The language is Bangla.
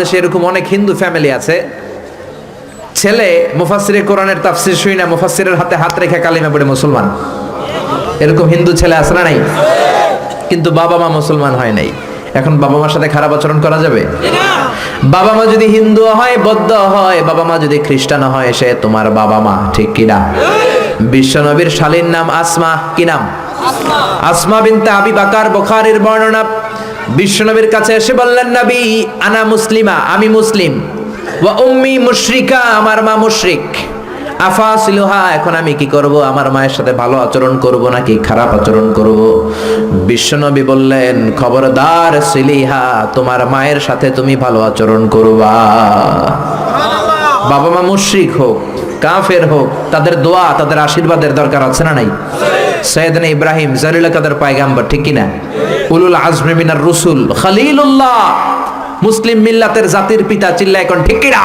দেশে এরকম অনেক হিন্দু ফ্যামিলি আছে। ছেলে মুফাসিরে কোরআনের তাফসির শুই না মুফাসিরের হাতে হাত রেখে কালিমা পড়ে মুসলমান। এরকম হিন্দু ছেলে আছে না নাই? কিন্তু বাবা মা মুসলমান হয় নাই। এখন বাবা মার সাথে খারাপ আচরণ করা যাবে? বাবা মা যদি হিন্দু হয়, বৌদ্ধ হয়, বাবা মা যদি খ্রিস্টান হয়, সে তোমার বাবা মা, ঠিক কিনা বিশ্বনবীর শালীর নাম আসমা, কি নাম? আসমা বিনতে আবি বাকার, বুখারীর বর্ণনা বিশ্বনবীর কাছে এসে বললেন, নবী, আনা মুসলিমা, আমি মুসলিম। ওয়া উম্মি মুশরিকা, আমার মা মুশরিক। আফাসিলুহা, এখন আমি কি করব? আমার মায়ের সাথে ভালো আচরণ করব নাকি খারাপ আচরণ করব? বিশ্বনবী বললেন, খবরদার সিলিহা, তোমার মায়ের সাথে তুমি ভালো আচরণ করবা। বাবা মা মুশ্রিক হোক, কাফের হোক, তাদের দোয়া, তাদের আশীর্বাদের দরকার আছে না নাই? সৈয়দনা ইব্রাহিম, জালিল কাদের পায়গাম্বর, ঠিক কিনা? উলুল আজমি মিনার রসুল, খালিলুল্লাহ, মুসলিম মিল্লাতের জাতির পিতা চিল্লা এখন ঠিক কিনা?